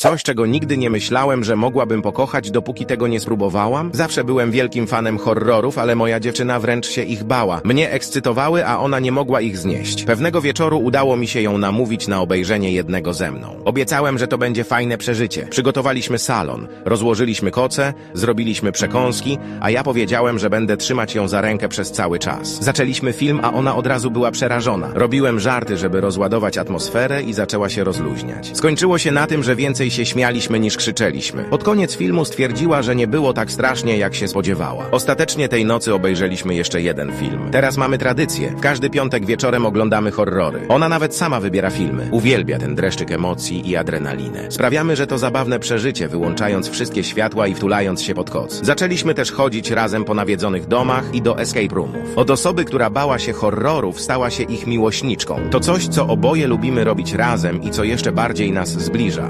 Coś, czego nigdy nie myślałem, że mogłabym pokochać, dopóki tego nie spróbowałam? Zawsze byłem wielkim fanem horrorów, ale moja dziewczyna wręcz się ich bała. Mnie ekscytowały, a ona nie mogła ich znieść. Pewnego wieczoru udało mi się ją namówić na obejrzenie jednego ze mną. Obiecałem, że to będzie fajne przeżycie. Przygotowaliśmy salon, rozłożyliśmy koce, zrobiliśmy przekąski, a ja powiedziałem, że będę trzymać ją za rękę przez cały czas. Zaczęliśmy film, a ona od razu była przerażona. Robiłem żarty, żeby rozładować atmosferę i zaczęła się rozluźniać. Skończyło się na tym, że więcej się śmialiśmy niż krzyczeliśmy. Pod koniec filmu stwierdziła, że nie było tak strasznie, jak się spodziewała. Ostatecznie tej nocy obejrzeliśmy jeszcze jeden film. Teraz mamy tradycję. W każdy piątek wieczorem oglądamy horrory. Ona nawet sama wybiera filmy. Uwielbia ten dreszczyk emocji i adrenalinę. Sprawiamy, że to zabawne przeżycie, wyłączając wszystkie światła i wtulając się pod koc. Zaczęliśmy też chodzić razem po nawiedzonych domach i do escape roomów. Od osoby, która bała się horrorów, stała się ich miłośniczką. To coś, co oboje lubimy robić razem i co jeszcze bardziej nas zbliża.